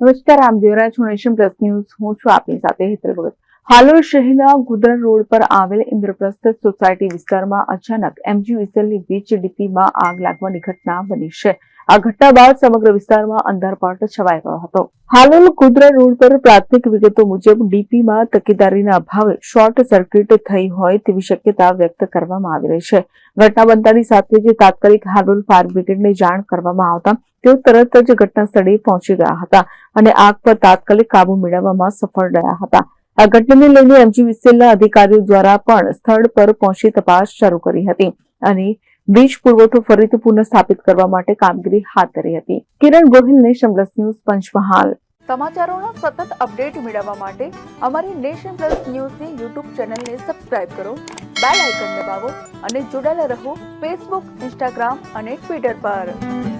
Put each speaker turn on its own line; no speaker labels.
નમસ્કાર આમ જોઈ રહ્યા છો પ્લસ ન્યૂઝ. હું છું આપની સાથે હેતલ ભગત. હાલોલ શહેરના ગુદરા રોડ પર આવેલ ઇન્દ્રપ્રસ્થ સોસાયટી વિસ્તારમાં અચાનક એમજી વિસલની વીજ ડીપીમાં આગ લાગવાની ઘટના બની છે. આ ઘટના બાદ સમગ્ર વિસ્તારમાં અંધારપાટ છવાઈ ગયો હતો. હાલોલ ગુદરા રોડ પર પ્રાથમિક વિગતો મુજબ ડીપીમાં તકેદારીના અભાવે શોર્ટ સર્કિટ થઈ હોય તેવી શક્યતા વ્યક્ત કરવામાં આવી રહી છે. ઘટના બનતાની સાથે જ તાત્કાલિક હાલોલ ફાયર બ્રિગેડને જાણ કરવામાં આવતા તેઓ તરત જ ઘટના સ્થળે પહોંચી ગયા હતા અને આગ પર તાત્કાલિક કાબુ મેળવવામાં સફળ રહ્યા હતા. આ ઘટનાને લઈને એમજી વિસેલના અધિકારીઓ દ્વારા પણ સ્થળ પર પહોંચી તપાસ શરૂ કરી હતી અને વીજ પુરવઠો ફરીથી પુનઃસ્થાપિત કરવા માટે કામગીરી હાથ ધરી હતી. Kiran Gohil Nation Plus News, Panchmahal. સમાચારોનો સતત અપડેટ મેળવવા માટે અમારી નેશન પ્લસ ન્યૂઝની યુટ્યુબ ચેનલને સબસ્ક્રાઇબ કરો, બેલ આઇકન દબાવો અને જોડાયેલા રહો ફેસબુક, ઇન્સ્ટાગ્રામ અને ટ્વિટર પર.